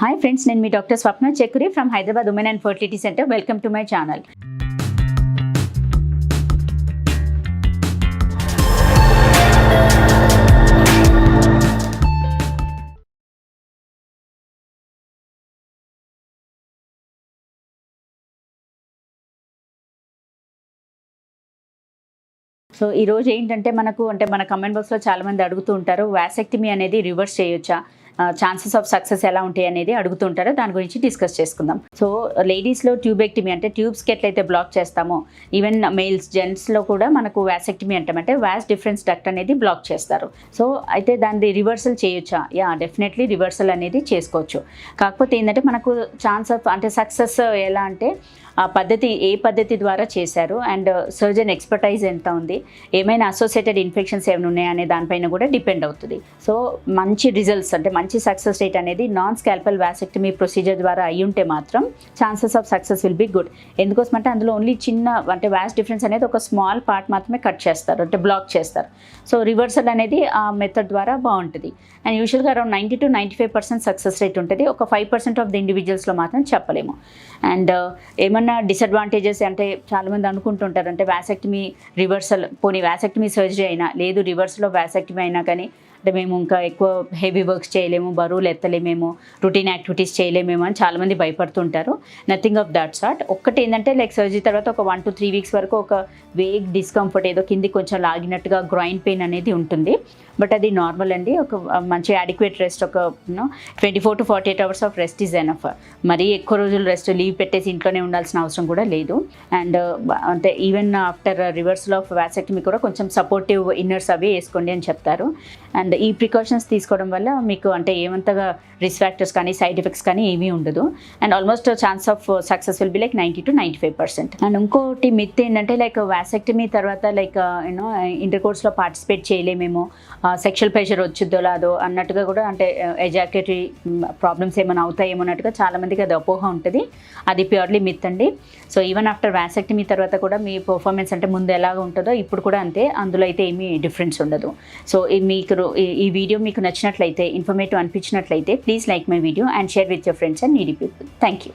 Hi friends నేను మీ doctor Swapna Chekkuri from Hyderabad women and fertility centre welcome to my channel so ఈ రోజు ఏంటంటే మనకు అంటే మన కమెంట్ బాక్స్లో చాలా మంది అడుగుతూ ఉంటారు వ్యాసెక్టమీ అనేది రివర్స్ చేయొచ్చా? ఛాన్సెస్ ఆఫ్ సక్సెస్ ఎలా ఉంటాయి అనేది అడుగుతుంటారో. దాని గురించి డిస్కస్ చేసుకుందాం. సో లేడీస్లో ట్యూబెక్టమీ అంటే ట్యూబ్స్కి ఎట్లయితే బ్లాక్ చేస్తామో ఈవెన్ మెయిల్స్ జెంట్స్లో కూడా మనకు వ్యాసెక్టమీ అంటామంటే వ్యాస్ డిఫరెన్స్ డక్ట్ అనేది బ్లాక్ చేస్తారు. సో అయితే దాన్ని రివర్సల్ చేయొచ్చా? యా డెఫినెట్లీ రివర్సల్ అనేది చేసుకోవచ్చు. కాకపోతే ఏంటంటే మనకు ఛాన్స్ ఆఫ్ అంటే సక్సెస్ ఎలా అంటే ఆ పద్ధతి ఏ పద్ధతి ద్వారా చేశారు? అండ్ సర్జన్ ఎక్స్పర్టైజ్ ఎంత ఉంది? ఏమైనా అసోసియేటెడ్ ఇన్ఫెక్షన్స్ ఏమైనా ఉన్నాయా? అనే దానిపైన కూడా డిపెండ్ అవుతుంది. సో మంచి రిజల్ట్స్ అంటే మంచి మంచి సక్సెస్ రేట్ అనేది నాన్ స్కాల్పల్ వ్యాసెక్టమీ ప్రొసీజర్ ద్వారా అయి ఉంటే మాత్రం chances of success will be good ఎందుకోసం అంటే అందులో ఓన్లీ చిన్న అంటే వ్యాస్ డిఫరెన్స్ అనేది ఒక స్మాల్ పార్ట్ మాత్రమే కట్ చేస్తారు అంటే బ్లాక్ చేస్తారు. సో రివర్సల్ అనేది ఆ మెథడ్ ద్వారా బాగుంటుంది. అండ్ యూజువల్గా around ninety two ninety five percent success rate ఉంటుంది. ఒక ఫైవ్ పర్సెంట్ ఆఫ్ ది ఇండివిజువల్స్లో మాత్రం చెప్పలేము. అండ్ uh, ఏమన్నా డిసడ్వాంటేజెస్ అంటే చాలామంది అనుకుంటుంటారు అంటే వ్యాసెక్టమీ రివర్సల్ పోనీ వ్యాసెక్టమీ సర్జరీ అయినా లేదు రివర్స్లో వ్యాసెక్టమీ అయినా కానీ అంటే మేము ఇంకా ఎక్కువ హెవీ వర్క్స్ చేయలేము బరువులు ఎత్తలేమేమో రొటీన్ యాక్టివిటీస్ చేయలేమేమో అని చాలామంది భయపడుతుంటారు. నథింగ్ ఆఫ్ దట్ సార్ట్ ఒక్కటి ఏంటంటే లైక్ సర్జరీ తర్వాత ఒక వన్ టు త్రీ వీక్స్ వరకు ఒక వేగ్ డిస్కంఫర్ట్ ఏదో కింది కొంచెం లాగినట్టుగా గ్రైన్ పెయిన్ అనేది ఉంటుంది. బట్ అది నార్మల్ అండి. ఒక మంచి అడిక్వేట్ రెస్ట్ ఒక twenty four to forty eight hours of rest is enough మరీ ఎక్కువ రోజులు రెస్ట్ లీవ్ పెట్టేసి ఇంట్లోనే ఉండాల్సిన అవసరం కూడా లేదు. అండ్ అంటే even after reversal of vasectomy కూడా కొంచెం సపోర్టివ్ ఇన్నర్స్ అవి వేసుకోండి అని చెప్తారు. అండ్ ఈ ప్రికాషన్స్ తీసుకోవడం వల్ల మీకు అంటే ఏమంతగా రిస్క్ ఫ్యాక్టర్స్ కానీ సైడ్ ఎఫెక్ట్స్ కానీ ఏమీ ఉండదు. And almost chance of success will be like ninety two ninety five percent and ఇంకోటి మిత్ ఏంటంటే లైక్ వ్యాసెక్టమీ uh, తర్వాత లైక్ యూనో ఇంటర్ కోర్స్లో పార్టిసిపేట్ చేయలేమేమో. సెక్షువల్ ప్రెషర్ వచ్చిద్దో లాదో అన్నట్టుగా కూడా అంటే uh, ఎజాక్యులేటరీ ప్రాబ్లమ్స్ mm, ఏమైనా అవుతాయేమో అన్నట్టుగా చాలామందికి అది అపోహ ఉంటుంది. అది ప్యూర్లీ మిత్ అండి. సో ఈవెన్ ఆఫ్టర్ వ్యాసెక్టమీ తర్వాత కూడా మీ పర్ఫార్మెన్స్ అంటే ముందు ఎలాగ ఉంటుందో ఇప్పుడు కూడా అంతే. అందులో అయితే ఏమీ డిఫరెన్స్ ఉండదు. సో మీకు ఈ- వీడియో మీకు నచ్చినట్లయితే informative అనిపించినట్లయితే please like my video and share with your friends and needy people thank you